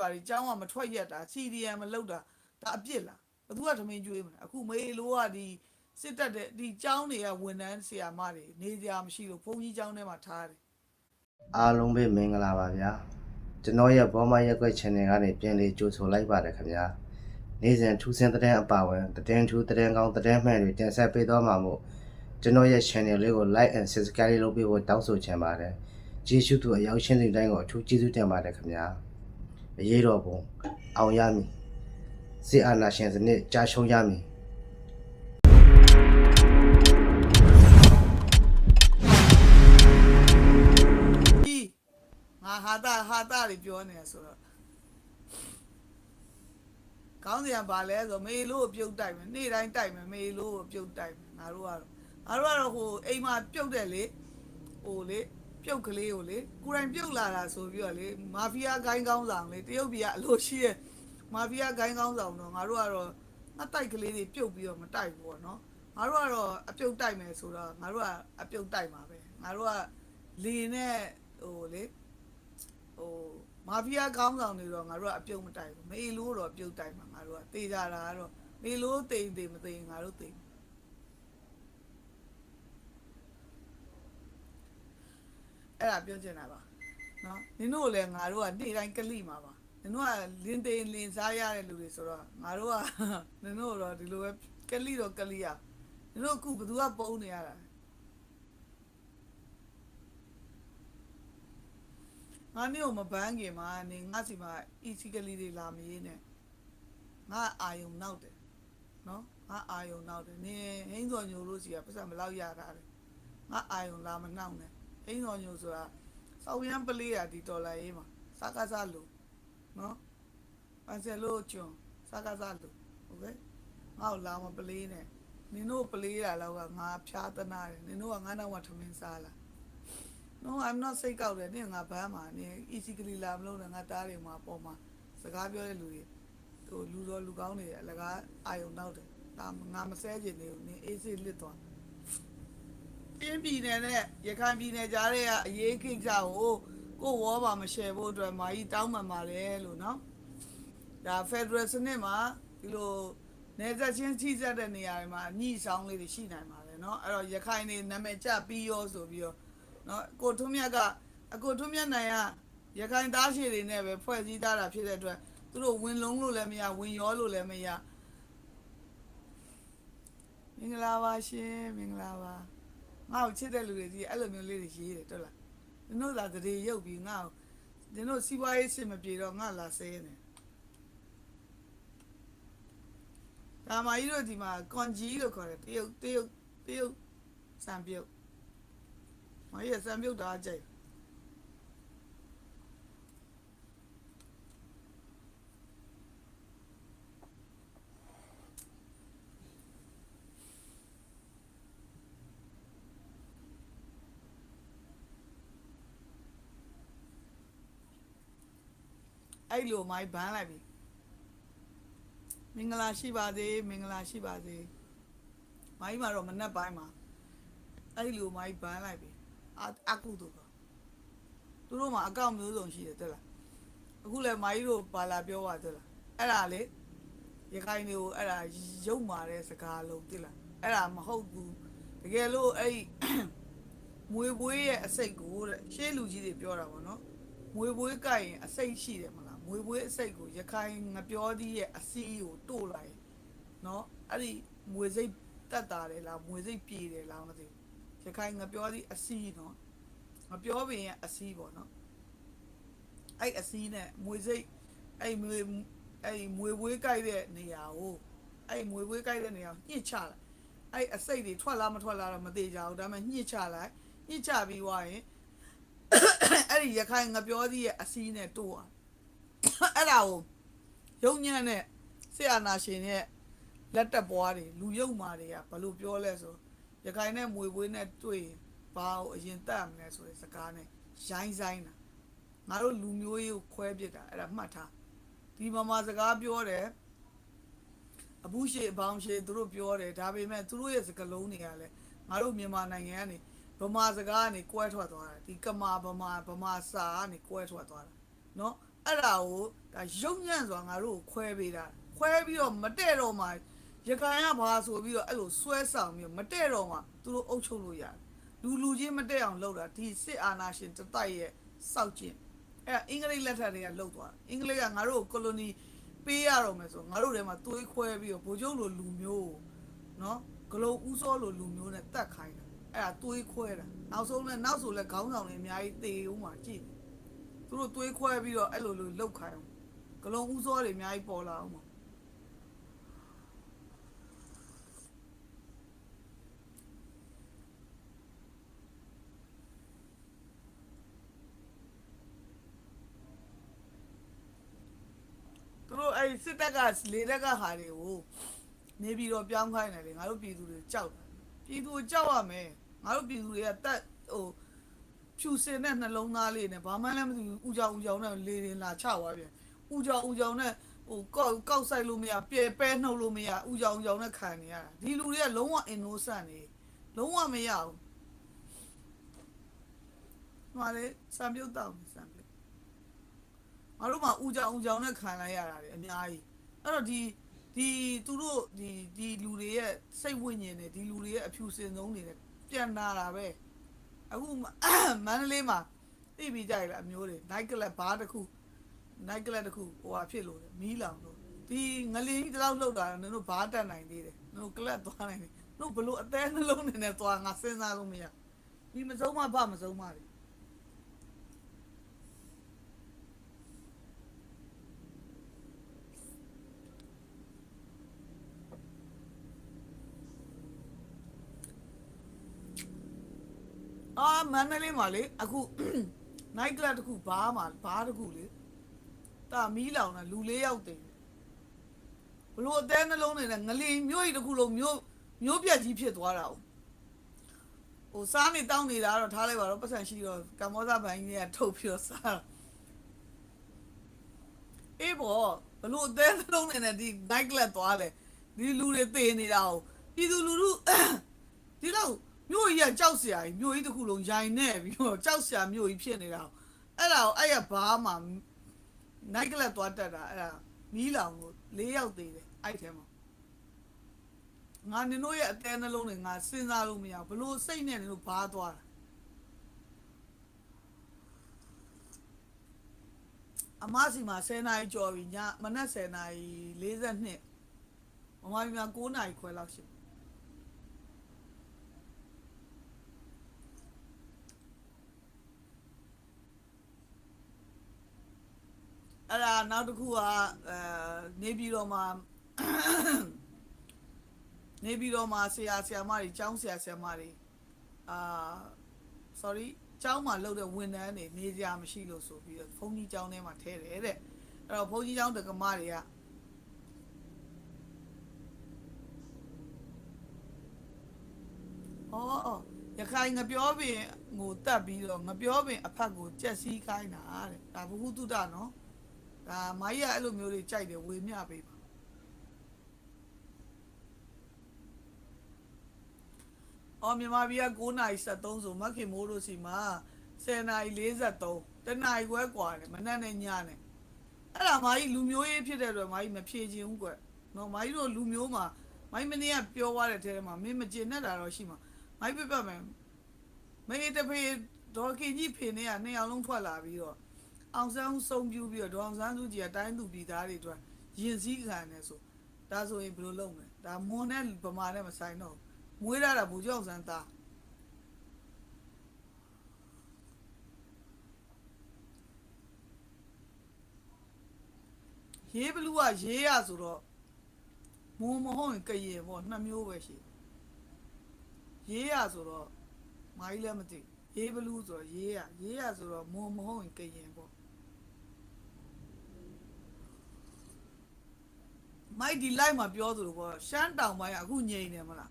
ပါလေကျောင်းကမထွက်ရက်တာ CDM မလုပ်တာဒါအပြစ်လားဘသူကသမင်းကျွေးမလဲအခုမေလိုကဒီစစ်တပ်တဲ့ဒီကျောင်းတွေကဝန်ထမ်းဆရာမတွေနေကြမရှိလို့ဘုန်းကြီးကျောင်းထဲမှာထားတယ်အားလုံးပဲမင်္ဂလာပါဗျာကျွန်တော်ရဲ့ဘောမရက်ွက် channel ကနေပြန်လေးကြိုဆိုလိုက်ပါတယ်ခင်ဗျာနေ့စဉ်ထူးဆန်းတဲ့အပါဝင်သတင်းထူးသတင်းကောင်းသတင်းမှန်တွေတင်ဆက်ပေးသွားမှာမို့ကျွန်တော်ရဲ့ channel လေးကို like and subscribe လုပ်ပေးဖို့တောင်းဆိုချင်ပါတယ်ကျေးဇူးသူအရောက်ရှင်းတဲ့တိုင်းကိုအထူးကျေးဇူးတင်ပါတယ်ခင်ဗျာ အရေးတော်ပုံအောင်ရမည်စစ်အာဏာရှင်စနစ်ကြာရှုံးရမည်ဒီငါဟာတာဟာတာတွေပြောနေရဆိုတော့ကောင်းစရာပါလဲဆိုမေလို့ကိုပြုတ်တိုက်မယ်နေ့တိုင်းတိုက်မယ်မေလို့ကိုပြုတ်တိုက်မယ်ငါတို့ကတော့ငါတို့ကတော့ဟိုအိမ်မှာပြုတ်တယ်လေဟိုလေ ပြုတ်ကလေးကိုလေကိုယ်တိုင်ပြုတ်လာတာဆိုပြီးတော့လေမာဖီးယားဂိုင်းကောင်းဆောင်လေတရုတ်ပြည်ကအလိုရှိရဲ့မာဖီးယားဂိုင်းကောင်းဆောင်တော့ငါတို့ကတော့ငါတိုက်ကလေးတွေပြုတ်ပြီးတော့မတိုက်ဘူးပေါ့နော်ငါတို့ကတော့အပြုတ်တိုက်မယ်ဆိုတော့ငါတို့ကအပြုတ်တိုက်မှာပဲငါတို့ကလေနဲ့ဟိုလေဟိုမာဖီးယားကောင်းဆောင်တွေတော့ငါတို့ကအပြုတ်မတိုက်ဘူးမေလို့တော့ပြုတ်တိုက်မှာငါတို့ကတေးကြတာကတော့မေလို့တိမ်တိမ်မတိမ်ငါတို့တိမ် အဲ့ဒါပြောချင်တာပါနော်နင်တို့လည်းငါတို့ကနေ့တိုင်းကလိမှာပါနင်တို့ကလင်းတိမ်လင်းစားရတဲ့လူတွေဆိုတော့ငါတို့ကနင်တို့တော့ဒီလိုပဲကလိတော့ကလိရနင်တို့အခုဘယ်သူကပုံနေရတာလဲငါနေ့ကိုမပန်းခင်မှာနေငါစီမှာအီစီကလေးတွေလာမရေးနဲ့ငါအာယုံနောက်တယ်နော်ငါအာယုံနောက်တယ်နေဟင်းစော်ညိုလို့စီကပတ်စံမလောက်ရတာလေငါအာယုံလာမနှောက်နဲ့ ဟင်းစော်ညိုဆိုတာစောက်ရမ်းပလေးရဒီဒေါ်လာရေးမှာစကားစားလို့နော်ပန်ဆယ်လို့ကျွန်းစကားစားလို့ဟုတ်ကဲ့ငါ့ကိုလာမပလေးနဲ့နင်တို့ပလေးရလောက်ကငါဖျားတနာတယ်နင်တို့ကငါနောက်မှာထမင်းစားလား No I'm not စိတ်ကောက်တယ်နင်ငါဘမ်းမှာနင် easy ကလေးလာမလို့နဲ့ငါတားတယ်မှာပေါ်မှာစကားပြောတဲ့လူတွေဟိုလူတော်လူကောင်းတွေအလကားအာယုံနောက်တယ်ဒါငါမဆဲချင်နေဘူးနင်အေးစိလစ်သွားပြ င်းပြည်နယ်နဲ့ရခိုင်ပြည်နယ်ကြားထဲကအရေးကိစ္စကိုကိုဝေါ်ပါမရှယ်ဖို့အတွက်မာကြီးတောင်းပန်ပါတယ်လို့နော်ဒါ Federal စနစ်မှာဒီလိုနေသက်ချင်းထိစက်တဲ့နေရာတွေမှာအညှိဆောင်လေးတွေရှိနိုင်ပါတယ်เนาะအဲ့တော့ရခိုင်နေနာမည်ကျပြီးရောဆိုပြီးတော့ နော်ကိုထွန်းမြတ်ကအကိုထွန်းမြတ်နိုင်ကရခိုင်သားရှည်တွေနဲ့ပဲဖွဲ့စည်းထားတာဖြစ်တဲ့အတွက်သူတို့ဝင်လုံးလို့လည်းမရဝင်ရောလို့လည်းမရမင်္ဂလာပါရှင်မင်္ဂလာပါ ငါ့ကိုချစ်တဲ့လူတွေကြီးအဲ့လိုမျိုးလေးတွေရေးတယ်တော်လားဒီတို့သာတရေရုပ်ပြီးငါ့ကိုဒီတို့စီးပွားရေးစစ်မပြေတော့ငါလာဆဲနေဒါမှကြီးတို့ဒီမှာကွန်ဂျီလို့ခေါ်တယ်တရုတ်တရုတ်တရုတ်စံပြုတ်မကြီးစံပြုတ်တာအကျိ အဲ့လိုမိုင်းဘန်းလိုက်ပြီမင်္ဂလာရှိပါစေမင်္ဂလာရှိပါစေမိုင်းမှာတော့မနှက်ပိုင်းမှာအဲ့လိုမိုင်းဘန်းလိုက်ပြီအအကုတို့ကသူတို့မှာအကောင့်မျိုးစုံရှိတယ်တဲ့လားအခုလည်းမိုင်းတို့ပါလာပြောပါတဲ့လားအဲ့ဒါလေရခိုင်တွေကိုအဲ့ဒါရုပ်မာတဲ့စကားလုံးတဲ့လားအဲ့ဒါမဟုတ်ဘူးတကယ်လို့အဲ့မွေပွေးရဲ့အစိတ်ကိုတဲ့ရှေးလူကြီးတွေပြောတာပေါ့နော်မွေပွေးကြိုက်ရင်အစိတ်ရှိတယ်မလား မွေပွေးအစိတ်ကိုရခိုင်ငပြောသီးရဲ့အစီးကိုတို့လိုက်နော်အဲ့ဒီမွေစိတ်တက်တာတယ်လားမွေစိတ်ပြေတယ်လားမသိဘူးရခိုင်ငပြောသည့်အစီးနော်ငပြောပင်ရဲ့အစီးပေါ့နော်အဲ့အစီးနဲ့မွေစိတ်အဲ့မွေအဲ့မွေဝေးကြိုက်တဲ့နေရာကိုအဲ့မွေဝေးကြိုက်တဲ့နေရာကိုညှစ်ချလိုက်အဲ့အစိတ်တွေထွက်လာမထွက်လာတော့မသေးကြဘူးဒါပေမဲ့ညှစ်ချလိုက်ညှစ်ချပြီးွားရင်အဲ့ဒီရခိုင်ငပြောသည့်ရဲ့အစီးနဲ့တိုးအောင် အဲ့ဒါကိုရုံညံ့တဲ့ဆရာနာရှင်ရဲ့လက်တက်ပွားတွေလူယုံမာတွေကဘယ်လိုပြောလဲဆို ရခိုင်နဲ့မွေပွေးနဲ့တွေ့ရင်ဘာကိုအရင်တတ်မလဲဆိုတဲ့စကားနဲ့ရိုင်းဆိုင်တာငါတို့လူမျိုးရေးကိုခွဲပစ်တာအဲ့ဒါမှတ်ထားဒီမမစကားပြောတယ်အဘူးရှိအပေါင်းရှိသူတို့ပြောတယ်ဒါပေမဲ့သူတို့ရဲ့စကားလုံးတွေကလည်းငါတို့မြန်မာနိုင်ငံကနေဗမာစကားကနေကွဲထွက်သွားတာဒီကမာဗမာဗမာစာကနေကွဲထွက်သွားတာเนาะ အဲ့ဒါကိုဒါရုံညံ့စွာငါတို့ကိုခွဲပေးတာခွဲပြီးတော့မတဲ့တော့မှရခိုင်ကဘာဆိုပြီးတော့အဲ့လိုဆွဲဆောင်ပြီးတော့မတဲ့တော့မှသူတို့အုပ်ချုပ်လို့ရတယ်လူလူချင်းမတဲ့အောင်လုပ်တာဒီစစ်အာဏာရှင်တစ်တိုက်ရဲ့စောက်ကျင့်အဲ့ဒါအင်္ဂလိပ်လက်ထက်တွေကလှုပ်သွားတာအင်္ဂလိပ်ကငါတို့ကိုကိုလိုနီပေးရတော့မယ်ဆိုငါတို့ထဲမှာသွေးခွဲပြီးတော့ဗိုလ်ချုပ်လိုလူမျိုးကိုနော်ဂလုံးဥစောလိုလူမျိုးနဲ့တတ်ခိုင်းတာအဲ့ဒါသွေးခွဲတာနောက်ဆုံးလည်းနောက်ဆိုလည်းခေါင်းဆောင်တွေအများကြီးသေဦးမှာကြည့်တယ် သူတို့သွေးခွဲပြီးတော့အဲ့လိုလိုလှုပ်ခိုင်းအောင်ဂလုံးဥစောတွေအများကြီးပေါ်လာအောင်မှာသူတို့အဲ့စစ်တပ်ကလေတက်ကဟာတွေကိုနေပြီးတော့ပြောင်းခိုင်းတယ်လေငါတို့ပြည်သူတွေကြောက်တယ်ပြည်သူကြောက်ရမယ်ငါတို့ပြည်သူတွေကတက်ဟို ဖြူစင်တဲ့နှလုံးသားလေးနဲ့ဘာမှလည်းမသိဘူးဥကြောင်ဥကြောင်နဲ့လေရင်လာချသွားပြန်ဥကြောင်ဥကြောင်နဲ့ဟိုကောက်ကောက်ဆိုင်လို့မရပြဲပဲနှုတ်လို့မရဥကြောင်ဥကြောင်နဲ့ခံနေရတာဒီလူတွေကလုံးဝ innocent နေလုံးဝမရဘူးဟိုလေစံပြုတ်တောင်းစံပြုတ်ငါတို့မှဦးကြောင်ဦးကြောင်နဲ့ခံလိုက်ရတာလေအများကြီးအဲ့တော့ဒီဒီသူတို့ဒီဒီလူတွေရဲ့စိတ်ဝိညာဉ်တွေဒီလူတွေရဲ့အဖြူစင်ဆုံးတွေနဲ့ပြန်လာတာပဲ အခုမမန္တလေးမှာသိပြီးကြရလားအမျိုးတွေ night club ဘားတစ်ခု night club တစ်ခုဟိုဟာဖြစ်လို့တယ်မီးလောင်လို့ဒီငလင်းကြီးတစ်လောက်လောက်တာနင်တို့ဘားတက်နိုင်သေးတယ်နင်တို့ club သွားနိုင်တယ်နင်တို့ဘလို့အသေးနှလုံးနေနဲ့သွားငါစဉ်းစားလို့မရဒီမစုံမဗမစုံမတွေ အာမန္တလေးမှာလေအခု night club တစ်ခုဘားမှာဘားတစ်ခုလေတာမီးလောင်တာလူလေးယောက်တင်ဘလို့အသေးနှလုံးနေနဲ့ငလီမျိုးကြီးတစ်ခုလုံးမျိုးမျိုးပြက်ကြီးဖြစ်သွားတာ哦ဟိုစားနေတောင်းနေတာတော့ထားလိုက်ပါတော့ပတ်စံရှိတော့ကမ္ဘောဇဘိုင်းကြီးကထုတ်ပြီးတော့စားတော့အေးဘောဘလို့အသေးနှလုံးနေနဲ့ဒီ night club သွားလေဒီလူတွေသေနေတာ哦ပြည်သူလူထုဒီလောက် မြို့ကြီးကကြောက်စရာကြီးမြို့ကြီးတစ်ခုလုံးရိုင်နေပြီးတော့ကြောက်စရာမြို့ကြီးဖြစ်နေတာကိုအဲ့ဒါကိုအဲ့ရဘာမှနိုက်ကလပ်သွားတက်တာအဲ့ဒါမီးလောင်ကို၄ယောက်သေးတယ်အဲ့ထဲမှာငါနင်တို့ရဲ့အသေးနှလုံးတွေငါစဉ်းစားလို့မရဘူးဘလို့စိတ်နဲ့နင်တို့ဘာသွားတာအမစီမှာ10နာရီကြော်ပြီညမနက်10နာရီ42မမကြီးများ9နာရီခွဲလောက်ရှိပြီ အဲ့ဒါနောက်တစ်ခုကအဲနေပြည်တော်မှာနေပြည်တော်မှာဆရာဆရာမတွေကျောင်းဆရာဆရာမတွေအာ sorry ကျောင်းမှာလုပ်တဲ့ဝန်ထမ်းတွေနေကြမရှိလို့ဆိုပြီးတော့ဘုန်းကြီးကျောင်းထဲမှာထဲတယ်တဲ့အဲ့တော့ဘုန်းကြီးကျောင်းတက္ကမတွေကအော်အော်ရခိုင်ငပြောပင်ငိုတက်ပြီးတော့ငပြောပင်အဖက်ကိုကြက်စီးခိုင်းတာတဲ့ဒါဘုဟုတုတနော် ဒါမိုင်းရအဲ့လိုမျိုးတွေကြိုက်တယ်ဝေမျှပေးပါအော်မြန်မာပြည်က9:73ဆိုမက်ခင်မိုးတို့စီမှာ10:43တနာရီခွဲกว่าတယ်မနက်နဲ့ညနဲ့အဲ့ဒါမိုင်းလူမျိုးရေးဖြစ်တဲ့အတွက်မိုင်းမဖြေခြင်းဘူးကွနော်မိုင်းတို့လူမျိုးမှာမိုင်းမင်းကပြောသွားတဲ့ထဲမှာမင်းမကျင်နဲ့တာတော့ရှိမှာမိုင်းပြပြမယ်မေးတဖေဒေါ်ခင်ကြီးဖေနေကနှစ်ယောက်လုံးထွက်လာပြီးတော့ အောင်ဆန်းဦးဆုံးပြူပြီးတော့ဒေါအောင်ဆန်းစုကြည်ကတိုင်းသူပြည်သားတွေအတွက်ရင်စည်းခံနေဆိုဒါဆိုရင်ဘယ်လိုလုပ်မလဲဒါမွန်နဲ့ဗမာနဲ့မဆိုင်တော့ဘူးမွေးရတာဘူကျောင်းဆန်းသားရေးဘလူးကရေးရဆိုတော့မွန်မဟုတ်ရင်ကရင်ပေါ့နှစ်မျိုးပဲရှိရေးရဆိုတော့မိုင်းလည်းမသိရေးဘလူးဆိုတော့ရေးရရေးရဆိုတော့မွန်မဟုတ်ရင်ကရင်ပေါ့ မိုက်ဒီလိုက်မှာပြောသလိုပေါ့ရှမ်းတောင်ပိုင်းကအခုငြိမ်နေမလား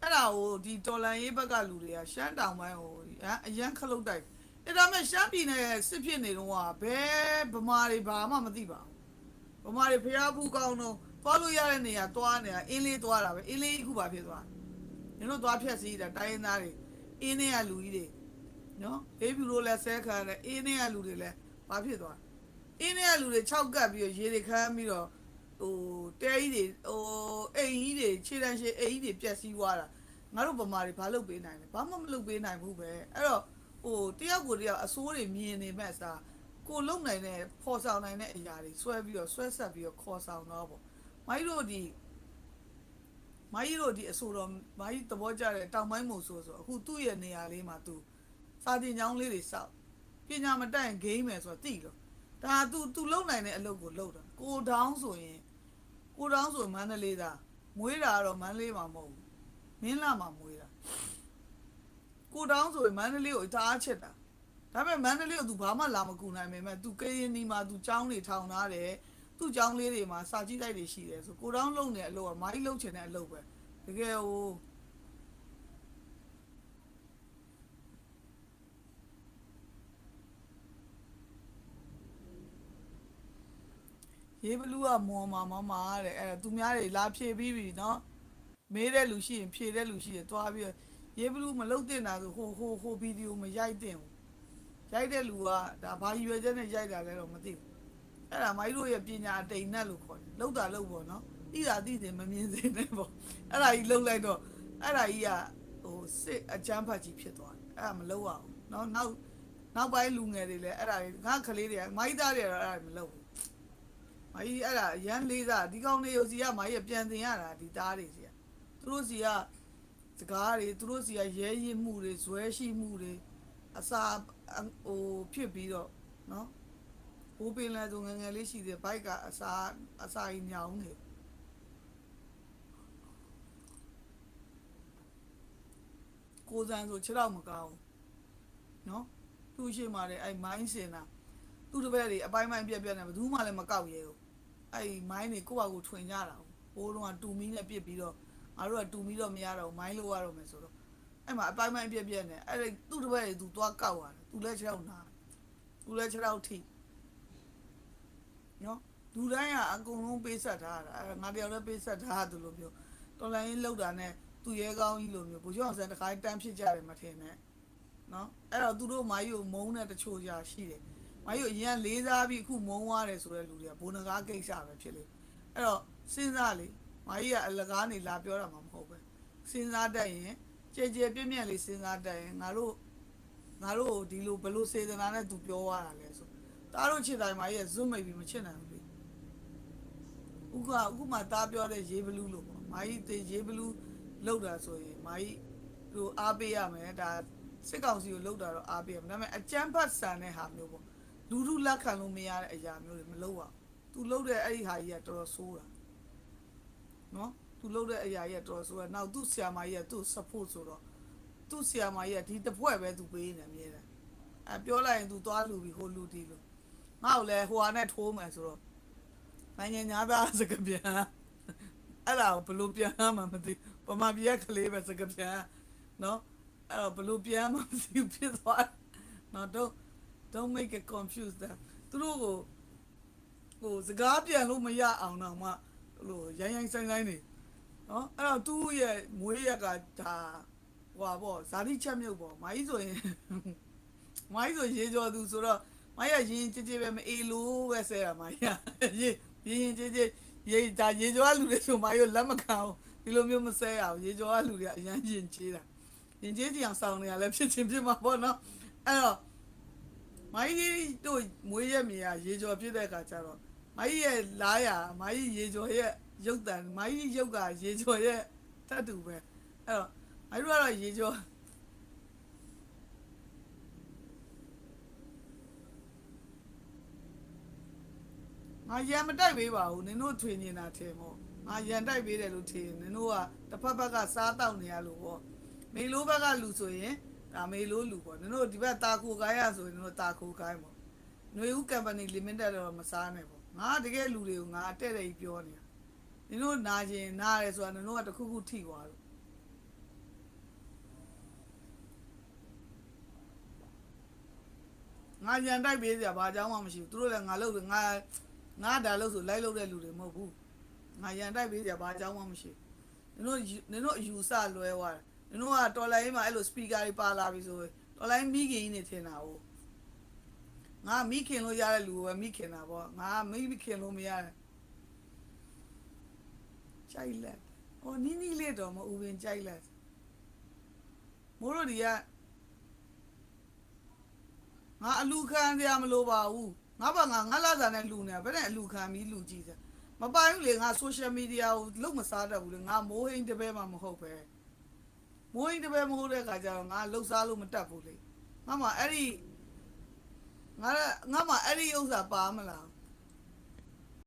အဲ့ဒါကိုဒီတော်လန်ရေးဘက်ကလူတွေကရှမ်းတောင်ပိုင်းကိုဟမ်အရန်ခလုတ်တိုက်အဲ့ဒါမဲ့ရှမ်းပြည်နယ်စစ်ဖြစ်နေတော့ကဘယ်ဗမာတွေဘာမှမသိပါဘူးဗမာတွေဖျားဖူးကောင်းတော့သွားလို့ရတဲ့နေရာသွားနေတာအင်းလေးသွားတာပဲအင်းလေးအခုပါဖြစ်သွားညတို့သွားဖြတ်စီးတာတိုင်းရင်းသားတွေအင်းနဲ့ကလူကြီးတွေနော်အေးဖြူလို့လဲဆဲခံတယ်အင်းနဲ့ကလူတွေလဲဘာဖြစ်သွားအင်းထဲကလူတွေ6ကပ်ပြီးတော့ရေတွေခမ်းပြီးတော့ဟို တဲကြီးတွေဟိုအိမ်ကြီးတွေခြေတန်းရှိအိမ်ကြီးတွေပြက်စီးသွားတာငါတို့ဗမာတွေဘာလုပ်ပေးနိုင်လဲဘာမှမလုပ်ပေးနိုင်ဘူးပဲအဲ့တော့ဟိုတယောက်ကိုတယောက်အစိုးတွေမြင်နေမဲ့အစားကိုလုံနိုင်တဲ့ဖော်ဆောင်နိုင်တဲ့အရာတွေဆွဲပြီးတော့ဆွဲဆက်ပြီးတော့ခေါ်ဆောင်တော့ပေါ့မိုင်းတို့ဒီမိုင်းတို့ဒီအဆိုတော်မိုင်းသဘောကျတဲ့တောင်ပိုင်းမို့ဆိုဆိုအခုသူ့ရဲ့နေရာလေးမှာသူစာတင်ကျောင်းလေးတွေစောက်ပညာမတတ်ရင်ဂိမ်းမယ်ဆိုတော့တိလို့ဒါ तू तू လုံနိုင်တဲ့အလုပ်ကိုလုပ်တာကိုတောင်းဆိုရင် ကိုတောင်းဆိုရင်မန္တလေးသားမွေးတာကတော့မန္တလေးမှာမဟုတ်ဘူးမင်းလာမှာမွေးတာကိုတောင်းဆိုရင်မန္တလေးကိုအသားချက်တာဒါပေမဲ့မန္တလေးကို तू ဘာမှလာမကူနိုင်ပေမဲ့ तू ကရင်နီမှာ तू ကျောင်းတွေထောင်ထားတယ်သူ့ကျောင်းလေးတွေမှာစာကြည့်တိုက်တွေရှိတယ်ဆိုကိုတောင်းလုံနေတဲ့အလုပ်ကမိုင်းလုံချင်တဲ့အလုပ်ပဲတကယ်ဟို ရေးဘလူးကမွန်မာမမတဲ့အဲ့ဒါသူများတွေလာဖြေပြီးပြီနော်မေးတဲ့လူရှိရင်ဖြေတဲ့လူရှိရင်သွားပြီးတော့ရေးဘလူးမလုတ်တင်တာဆိုဟိုဟိုဟိုဗီဒီယိုမရိုက်တင်ဘူးရိုက်တဲ့လူကဒါဘာရွယ်ချက်နဲ့ရိုက်တာလဲတော့မသိဘူးအဲ့ဒါမိုင်းတို့ရဲ့ပညာအတိမ်နဲ့လို့ခေါ်တယ်လုတ်တာလုတ်ပေါ့နော်တိတာတိတယ်မမြင်စေနဲ့ပေါ့အဲ့ဒါကြီးလုတ်လိုက်တော့အဲ့ဒါကြီးကဟိုစစ်အချမ်းဖတ်ကြီးဖြစ်သွားတယ်အဲ့ဒါမလုတ်ရဘူးနော်နောက်နောက်ပိုင်းလူငယ်တွေလည်းအဲ့ဒါတွေငါကလေးတွေကမိုင်းသားတွေကတော့အဲ့ဒါမလုတ်ဘူး မကြီးအဲ့ဒါရန်လေးစားဒီကောင်လေးကိုစီကမကြီးပြန်တင်ရတာဒီသားတွေစီကသူတို့စီကစကားတွေသူတို့စီကရဲရင်မှုတွေဇွဲရှိမှုတွေအစာဟိုဖြစ်ပြီးတော့နော်ဟိုပင်လဲဆိုငယ်ငယ်လေးရှိတယ်ဘိုက်ကအစာအစာကြီးညောင်းနေကိုစံဆိုခြေတော့မကောင်းဘူးနော်သူ့ရှိမှလည်းအဲ့မိုင်းစင်တာသူ့တပည့်တွေအပိုင်းပိုင်းပြက်ပြက်နဲ့ဘယ်သူမှလည်းမကောက်ရဲဘူး အဲ့ဒီမိုင်းတွေကိုယ့်ဘာကိုထွင်ကြတာဟိုတုန်းကတူမီနဲ့ပြစ်ပြီးတော့ငါတို့ကတူမီတော့မရတော့ဘူးမိုင်းလို့ရတော့မယ်ဆိုတော့အဲ့မှာအပိုင်းပိုင်းပြက်ပြက်နဲ့အဲ့ဒီသူ့တပည့်တွေသူသွားကောက်ရတယ်သူလည်းခြေထောက်နာသူလည်းခြေထောက်ထိနော်လူတိုင်းကအကုန်လုံးပေးဆက်ထားတာအဲ့ငါတယောက်လည်းပေးဆက်ထားတယ်လို့ပြောတော်လိုင်းလောက်တာနဲ့သူရဲကောင်းကြီးလိုမျိုးဘိုးကျောင်းဆန်တစ်ခါတန်းဖြစ်ကြတယ်မထင်နဲ့နော်အဲ့တော့သူတို့မိုင်းကိုမုန်းတဲ့တချို့ကြာရှိတယ် မကြီးအရင်လေးစားပြီးအခုမုံသွားတယ်ဆိုတဲ့လူတွေကဘုံနဂါကိစ္စပဲဖြစ်လေအဲ့တော့စဉ်းစားလေမကြီးကအလကားနေလာပြောတာမှမဟုတ်ပဲစဉ်းစားတတ်ရင်ကြဲကြဲပြည့်ပြည့်လေးစဉ်းစားတတ်ရင်ငါတို့ငါတို့ဒီလိုဘလို့စေတနာနဲ့သူပြောသွားတာလဲဆိုတားတို့ချစ်တိုင်းမကြီးကဇွတ်မိတ်ပြီးမချစ်နိုင်ဘူးလေဥကအခုမှတားပြောတဲ့ရေးဘလူးလို့ပေါ့မကြီးတေရေးဘလူးလောက်တာဆိုရင်မကြီးတို့အားပေးရမယ်ဒါစစ်ကောင်စီကိုလောက်တာတော့အားပေးရမယ်ဒါပေမဲ့အကြမ်းဖတ်ဆန်တဲ့ဟာမျိုးပေါ့ လူလူလက်ခံလို့မရတဲ့အရာမျိုးတွေမလုပ်အောင်သူလုပ်တဲ့အဲ့ဒီဟာကြီးကတော်တော်ဆိုးတာနော်သူလုပ်တဲ့အရာကြီးကတော်တော်ဆိုးတာနောက်သူ့ဆရာမကြီးကသူ့ support ဆိုတော့သူ့ဆရာမကြီးကဒီတစ်ဖွဲ့ပဲသူပေးနေတယ်မြဲတယ်အဲပြောလိုက်ရင်သူသွားလူပြီးဟိုလူဒီလူငါ့ကိုလည်းဟိုဟာနဲ့ထိုးမယ်ဆိုတော့နိုင်ငံသားသားစကပြန်အဲ့ဒါကိုဘလို့ပြန်မှမသိပမာပြက်ကလေးပဲစကပြန်နော်အဲ့တော့ဘလို့ပြန်မှမသိဖြစ်သွားနော်တော့ don't make it confused တာသူတို့ကိုဟိုစကားပြန်လို့မရအောင်တော့မှဟိုရိုင်းရိုင်းဆိုင်ဆိုင်နေနော်အဲ့တော့သူ့ရဲ့မွေးရက်ကဒါဟွာပေါ့ဇာတိချက်မြုပ်ပေါ့မိုင်းဆိုရင်မိုင်းဆိုရေကြော်သူဆိုတော့မိုင်းရရင်ကြည်ကြည်ပဲမအေးလို့ပဲဆဲတာမိုင်းရရေရင်ကြည်ကြည်ရေဒါရေကြော်လူတွေဆိုမိုင်းရလက်မခံဘူးဒီလိုမျိုးမဆဲရအောင်ရေကြော်လူတွေကအရန်ရင်ချေးတာရင်ချေးကြအောင်ဆောင်းနေရလဲဖြစ်ချင်းဖြစ်မှာပေါ့နော်အဲ့တော့ မိုင်းကြီးတို့မွေးရက်မြေကရေကျော်ပြည့်တဲ့အခါကျတော့မိုင်းရဲ့လားရမိုင်းရေကျော်ရဲ့ရုပ်တံမိုင်းရုပ်ကရေကျော်ရဲ့တတ်တူပဲအဲ့တော့မိုင်းတို့ကတော့ရေကျော်ငါရံမတိုက်ပေးပါဘူးနင်တို့ထွေနေတာထင်မို့ငါရံတိုက်ပေးတယ်လို့ထင်နင်တို့ကတစ်ဖက်ဘက်ကစားတောက်နေရလို့ပေါ့မေလိုဘက်ကလူဆိုရင် ဒါမေလို့လူပေါ့နင်တို့ဒီဘက်တာခိုကိုင်းရဆိုရင်နင်တို့တာခိုကိုင်းပေါ့ຫນွေဦးကမ်ပဏီလီမိတက်တော့မစားနဲ့ပေါ့ငါတကယ်လူတွေကိုငါအတက်တက်ကြီးပြောနေတာနင်တို့နာကျင်နားရဲဆိုတာနင်တို့ကတခုခုထိသွားလို့ငါရန်တိုက်ပေးစရာဘာအကြောင်းမှမရှိဘူးသူတို့လည်းငါလုပ်တယ်ငါငါဒါလို့ဆိုလိုက်လုပ်တဲ့လူတွေမဟုတ်ဘူးငါရန်တိုက်ပေးစရာဘာအကြောင်းမှမရှိဘူးနင်တို့နင်တို့အယူဆလွဲသွားတယ် နင်တို့ကတော်လိုင်းမှာအဲ့လို speaker တွေပါလာပြီဆိုရင်တော်လိုင်းမိခင်ကြီးနေထင်တာ哦ငါမိခင်လို့ရတဲ့လူကိုပဲမိခင်တာပေါ့ငါမိမိခင်လို့မရတယ်ကြိုက်လက်ဟောနီးနီးလေးတော့မဦးပင်ကြိုက်လက်မိုးတို့ဒီကငါအလူခံစရာမလိုပါဘူးငါဘာငါငါလာစားနဲ့လူနေဘယ်နဲ့အလူခံပြီးလူကြည့်စရာမပိုင်ဘူးလေငါဆိုရှယ်မီဒီယာကိုလုံးမစားတတ်ဘူးလေငါမိုးဟိန်းတပည့်မှမဟုတ်ပဲ မိုးဟိန်းတပည့်မဟုတ်တဲ့ခါကျတော့ငါလှုပ်ရှားလို့မတတ်ဘူးလေငါမှအဲ့ဒီငါငါမှအဲ့ဒီဥစ္စာပါမလား